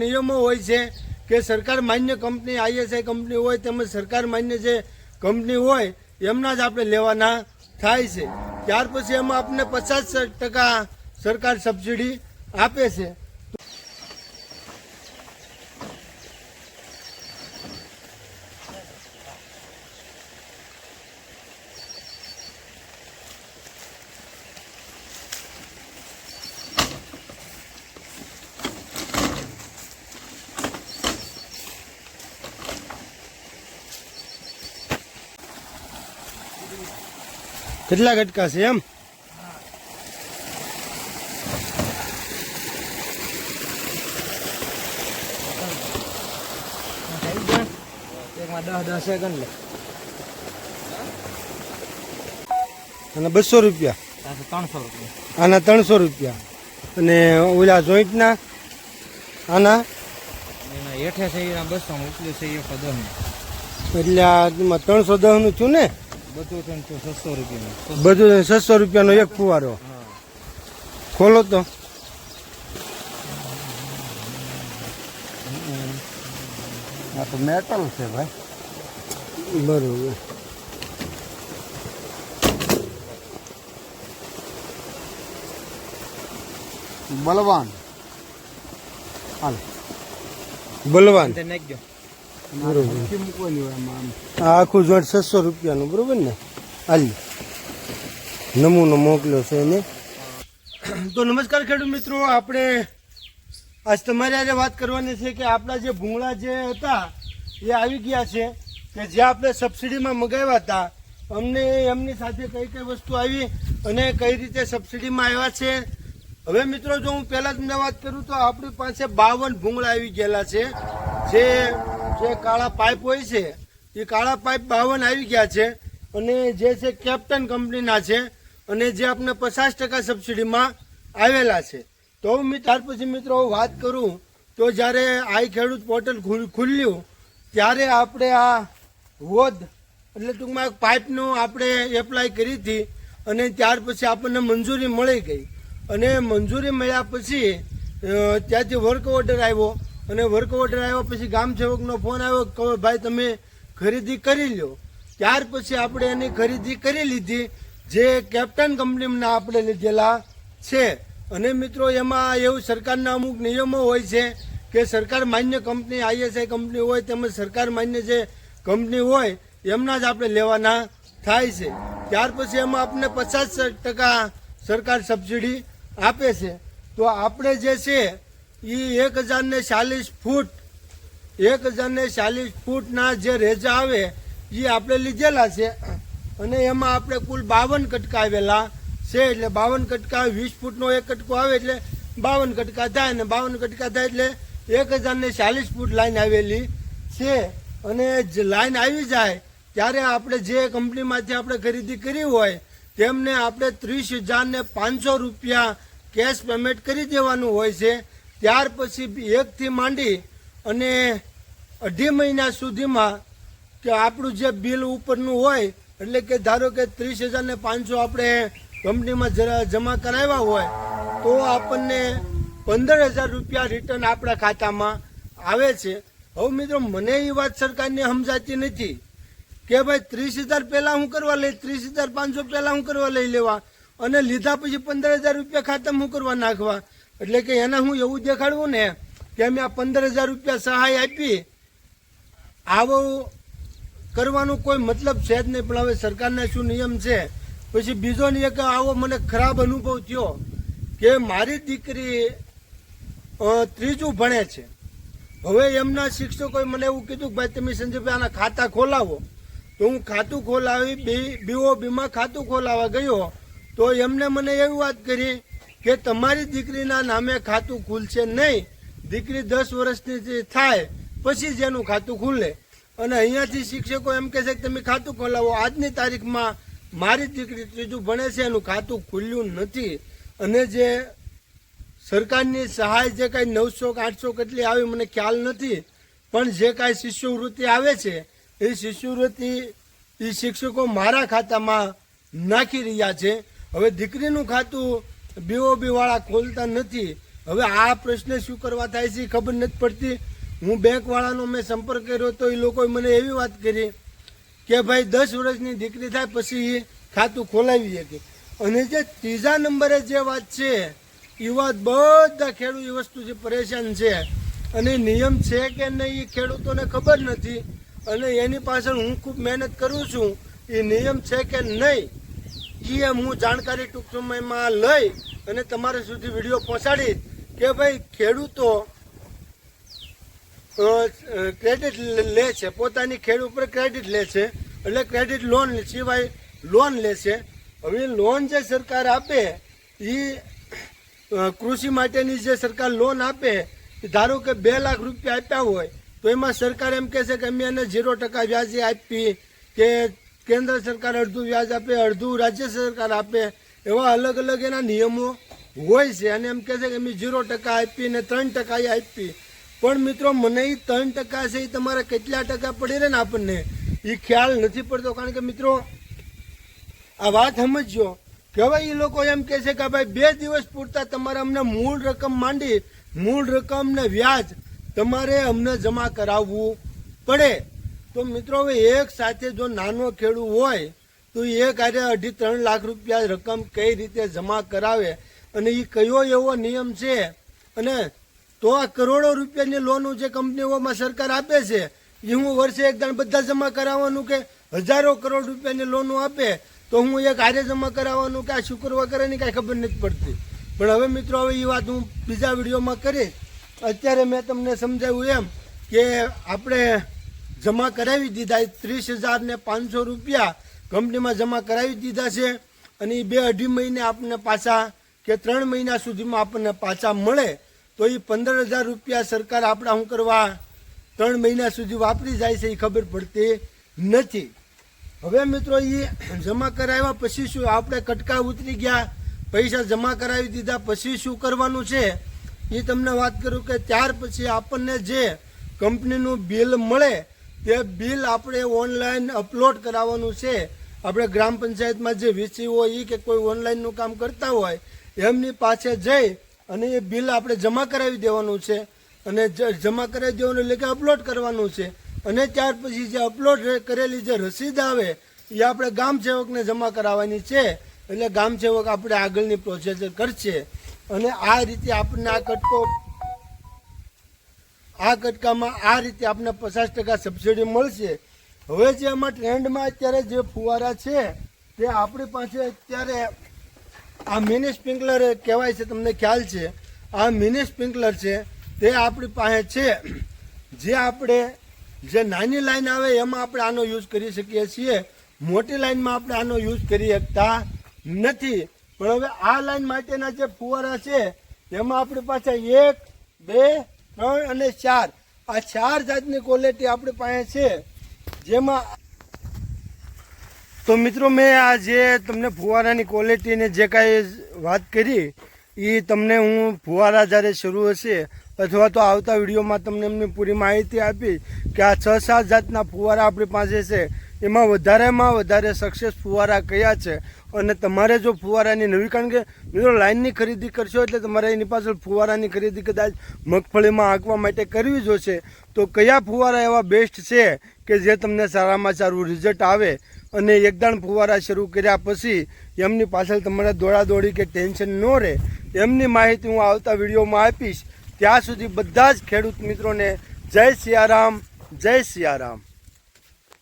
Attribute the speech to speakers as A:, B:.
A: નિયમો હોય છે કે સરકાર માન્ય કંપની આઈએસઆઈ કંપની હોય તેમજ સરકાર માન્ય જે કંપની હોય, એમના જ આપણે લેવાના થાય છે. ત્યાર પછી એમાં આપણને પચાસ ટકા સરકાર સબસિડી આપે છે. કેટલા ગટકા છે એમ?
B: દસ દસ
A: અને બસો રૂપિયા?
B: ત્રણસો રૂપિયા
A: આના ત્રણસો રૂપિયા. અને ઓલા જોઈન્ટના? આના?
B: હેઠે છે એના બસો ઉપલું છે એકસો દસ
A: એટલે ત્રણસો દસનું છું ને?
B: બધું છસો રૂપિયાનું.
A: એક ફુવારો. ખોલો તો.
C: આ તો મેટલ છે ભાઈ.
A: બરોબર.
C: બલવાન. હાલ.
A: બલવાન.
B: નાખજો.
A: બરોબર. આખું જોડ છસો રૂપિયાનું બરોબર ને? હાલી. નમૂનો મોકલ્યો છે એને. તો નમસ્કાર ખેડૂત મિત્રો આપણે આજ તમારી આજે વાત કરવાની છે કે આપણા જે ભૂંગળા જે હતા એ આવી ગયા છે કે જે આપણે સબસિડીમાં મગાવ્યા હતા અમને એમની સાથે કઈ કઈ વસ્તુ આવી અને કઈ રીતે સબસિડીમાં આવ્યા છે? હવે મિત્રો જો હું પહેલાં તમને વાત કરું તો આપણી પાસે બાવન ભૂંગળા આવી ગયેલા છે જે જે કાળા પાઇપ હોય છે, એ કાળા પાઇપ બાવન આવી ગયા છે અને જે છે કેપ્ટન કંપનીના છે અને જે આપણે પચાસ ટકા સબસિડીમાં આવેલા છે. તો હું ત્યાર પછી મિત્રો વાત કરું, તો જ્યારે આઈ ખેડૂત પોર્ટલ ખુલ- ખુલ્યું, ત્યારે આપણે આ વોધ, એટલે ટૂંકમાં પાઇપનું આપણે એપ્લાય કરી હતી અને ત્યાર પછી આપણને મંજૂરી મળી ગઈ. અને મંજૂરી મળ્યા પછી ત્યાંથી વર્ક ઓર્ડર આવ્યો અને વર્ક ઓર્ડર આવ્યા પછી ગામ સેવકનો ફોન આવ્યો કે ભાઈ તમે ખરીદી કરી લો. ત્યાર પછી આપણે એની ખરીદી કરી લીધી. જે કેપ્ટન કંપનીના આપણે લીધેલા છે. અને મિત્રો એમાં એવું સરકારના અમુક નિયમો હોય છે કે સરકાર માન્ય કંપની આઈએસઆઈ કંપની હોય તેમજ સરકાર માન્ય જે કંપની હોય એમના જ આપણે લેવાના થાય છે. ત્યાર પછી એમાં આપણને પચાસ ટકા સરકાર સબસિડી આપે છે. તો આપણે જે છે એ એક હજાર ને ચાલીસ ફૂટ, એક હજાર ને ચાલીસ ફૂટના જે રેજા આવે એ આપણે લીધેલા છે. અને એમાં આપણે કુલ બાવન કટકા આવેલા છે, એટલે બાવન કટકા વીસ ફૂટનો એક કટકો આવે એટલે બાવન કટકા થાય, અને બાવન કટકા થાય એટલે એક હજાર ને ચાલીસ ફૂટ લાઈન આવેલી છે. અને લાઈન આવી જાય, ત્યારે આપણે જે કંપનીમાંથી આપણે ખરીદી કરી હોય, તેમને આપણે ત્રીસ હજાર ને પાંચસો રૂપિયા કેશ પેમેન્ટ કરી દેવાનું હોય છે. ત્યાર પછી એકથી માંડી અને અઢી મહિના સુધીમાં કે આપણું જે બિલ ઉપરનું હોય, એટલે કે ધારો કે ત્રીસ હજાર ને પાંચસો આપણે કંપનીમાં જરા જમા કરાવ્યા હોય, તો આપણને પંદર હજાર રૂપિયા રિટર્ન આપણા ખાતામાં આવે છે. હવે મિત્રો, મને એ વાત સરકારની સમજાતી નથી કે ભાઈ ત્રીસ હજાર પહેલાં હું કરવા લઈ, ત્રીસ હજાર પાંચસો પહેલાં હું કરવા લઈ લેવા અને લીધા પછી પંદર હજાર રૂપિયા ખાતામાં હું કરવા નાખવા. એટલે કે એને હું એવું દેખાડવું ને કે અમે આ પંદર હજાર રૂપિયા સહાય આપી, આવો કરવાનો કોઈ મતલબ છે જ નહીં, પણ હવે સરકારના શું નિયમ છે? પછી બીજો ને એક આવો મને ખરાબ અનુભવ થયો કે મારી દીકરી ત્રીજું ભણે છે. હવે એમના શિક્ષકોએ મને એવું કીધું કે ભાઈ તમે સંજયભાઈ આના ખાતા ખોલાવો. તો હું ખાતું ખોલાવી બીઓબીમાં ખાતું ખોલાવા ગયો, તો એમને મને એવી વાત કરી કે તમારી દીકરીના નામે ખાતું ખુલશે નહીં. દીકરી દસ વર્ષની જે થાય, પછી જ એનું ખાતું ખુલે. અને અહીંયાથી શિક્ષકો એમ કહે છે કે તમે ખાતું ખોલાવો. આજની તારીખમાં મારી દીકરી ત્રીજું ભણે છે, એનું ખાતું ખુલ્યું નથી. અને જે સરકારની સહાય જે કાંઈ નવસો કે આઠસો કેટલી આવી મને ખ્યાલ નથી. પણ જે કાંઈ શિષ્યવૃત્તિ આવે છે, એ શિષ્યવૃત્તિ એ શિક્ષકો મારા ખાતામાં નાખી રહ્યા છે. હવે દીકરીનું ખાતું બીઓબી વાળા ખોલતા નથી. હવે આ પ્રશ્ન શું કરવા થાય છે ખબર નથી પડતી. હું બેંકવાળાનો મેં સંપર્ક કર્યો તો એ લોકોએ મને એવી વાત કરી કે ભાઈ દસ વર્ષની દીકરી થાય પછી એ ખાતું ખોલાવી શકે. અને જે ત્રીજા નંબરે જે વાત છે, એ વાત બધા ખેડૂત એ વસ્તુથી પરેશાન છે. અને નિયમ છે કે નહીં એ ખેડૂતોને ખબર નથી. અને એની પાછળ હું ખૂબ મહેનત કરું છું. એ નિયમ છે કે નહીં એ હું જાણકારી ટૂંક સમયમાં લઈ અને તમારા સુધી વીડિયો પહોંચાડી કે ભાઈ ખેડૂતો ક્રેડિટ લે છે. પોતાની ખેડ ઉપર ક્રેડિટ લે છે. એટલે ક્રેડિટ લોન સિવાય લોન લે છે. હવે લોન જે સરકાર આપે એ કૃષિ માટેની જે સરકાર લોન આપે, ધારો કે બે લાખ રૂપિયા આપ્યા હોય, તો એમાં સરકાર એમ કહે છે કે અમે એને ઝીરો ટકા વ્યાજે આપી કે કેન્દ્ર સરકાર અડધું વ્યાજ આપે, અડધું રાજ્ય સરકાર આપે. એવા અલગ અલગ એના નિયમો હોય છે. અને એમ કહે છે કે મેં ઝીરો ટકા આપી ને ત્રણ ટકા આપી. પણ મિત્રો, મને એ ત્રણ ટકા છે એ તમારે કેટલા ટકા પડી રહે ને આપણને એ ખ્યાલ નથી પડતો. કારણ કે મિત્રો, આ વાત સમજો કે હવે એ લોકો એમ કહે છે કે ભાઈ બે દિવસ પૂરતા તમારે અમને મૂળ રકમ માંડી, મૂળ રકમ ને વ્યાજ તમારે અમને જમા કરાવવું પડે. તો મિત્રો, હવે એક સાથે જો નાનો ખેડૂત હોય તો એક આજે અઢી ત્રણ લાખ રૂપિયા રકમ કઈ રીતે જમા કરાવે અને એ કયો એવો નિયમ છે? અને તો આ કરોડો રૂપિયાની લોનો જે કંપનીઓમાં સરકાર આપે છે એ હું વર્ષે એકદમ બધા જમા કરાવવાનું કે હજારો કરોડ રૂપિયાની લોનો આપે, તો હું એક હારે જમા કરાવવાનું કે આ શુક્રવાર કરે કાંઈ ખબર નથી પડતી. પણ હવે મિત્રો, હવે એ વાત હું બીજા વિડીયોમાં કરીશ. અત્યારે મેં તમને સમજાવ્યું એમ કે આપણે જમા કરાવી દીધા ત્રીસ હજાર ને પાંચસો રૂપિયા કંપનીમાં જમા કરાવી દીધા છે અને એ બે અઢી મહિને આપણને પાછા કે ત્રણ મહિના સુધીમાં આપણને પાછા મળે, તો એ પંદર હજાર રૂપિયા સરકાર આપણા શું કરવા ત્રણ મહિના સુધી વાપરી જાય છે એ ખબર પડતી નથી. હવે મિત્રો એ જમા કરાવ્યા પછી શું આપણે કટકા ઉતરી ગયા, પૈસા જમા કરાવી દીધા, પછી શું કરવાનું છે? એ તમને વાત કરું કે ત્યાર પછી આપણને જે કંપનીનું બિલ મળે, તે બિલ આપણે ઓનલાઈન અપલોડ કરાવવાનું છે. આપણે ગ્રામ પંચાયતમાં જે વીસી હોય એ કે કોઈ ઓનલાઈનનું કામ કરતા હોય, એમની પાસે જઈ અને એ બિલ આપણે જમા કરાવી દેવાનું છે. અને જમા કરાવી દેવાનું એટલે કે અપલોડ કરવાનું છે. અને ત્યાર પછી જે અપલોડ કરેલી જે રસીદ આવે એ આપણે ગામ સેવકને જમા કરાવવાની છે. એટલે ગામ સેવક આપણે આગળની પ્રોસેસર કરશે. અને આ રીતે આપણને આ કટકો, આ કટકામાં આ રીતે આપણને પચાસ ટકા સબસિડી મળશે. હવે જે આમાં ટ્રેન્ડમાં અત્યારે જે ફુવારા છે, તે આપણી પાસે અત્યારે આ મિની સ્પ્રિંકલર કહેવાય છે, તમને ખ્યાલ છે. આ મિની સ્પ્રિંકલર છે, તે આપણી પાસે છે. જે આપણે જે નાની લાઈન આવે એમાં આપણે આનો યુઝ કરી શકીએ છીએ. મોટી લાઈનમાં આપણે આનો યુઝ કરી શકતા નથી. પણ હવે આ લાઈન માટેના જે ફુવારા છે એમાં આપણી પાસે એક, બે, ત્રણ અને ચાર. આ ચાર જાતની ક્વોલિટી આપણી પાસે છે. જેમાં તો મિત્રો મેં આ જે તમને ફુવારાની ક્વોલિટીને જે કાંઈ વાત કરી, એ તમને હું ફુવારા જ્યારે શરૂ હશે, અથવા તો આવતા વિડીયોમાં તમને એમની પૂરી માહિતી આપી કે આ છ સાત જાતના ફુવારા આપણી પાસે છે. એમાં વધારેમાં વધારે સક્સેસ ફુવારા કયા છે? અને તમારે જો ફુવારાની નવી કારણ કે, મિત્રો લાઇનની ખરીદી કરશો એટલે તમારે એની પાછળ ફુવારાની ખરીદી કદાચ મગફળીમાં આંકવા માટે કરવી જોશે. તો કયા ફુવારા એવા બેસ્ટ છે કે જે તમને સારામાં સારું રિઝલ્ટ આવે? અને એકદમ ફુવારા શરૂ કર્યા પછી એમની પાછળ તમારે દોડાદોડી કે ટેન્શન ન રહે. એમની માહિતી હું આવતા વિડીયોમાં આપીશ. ત્યાં સુધી બધા જ ખેડૂત મિત્રોને જય સિયારામ જય સિયારામ.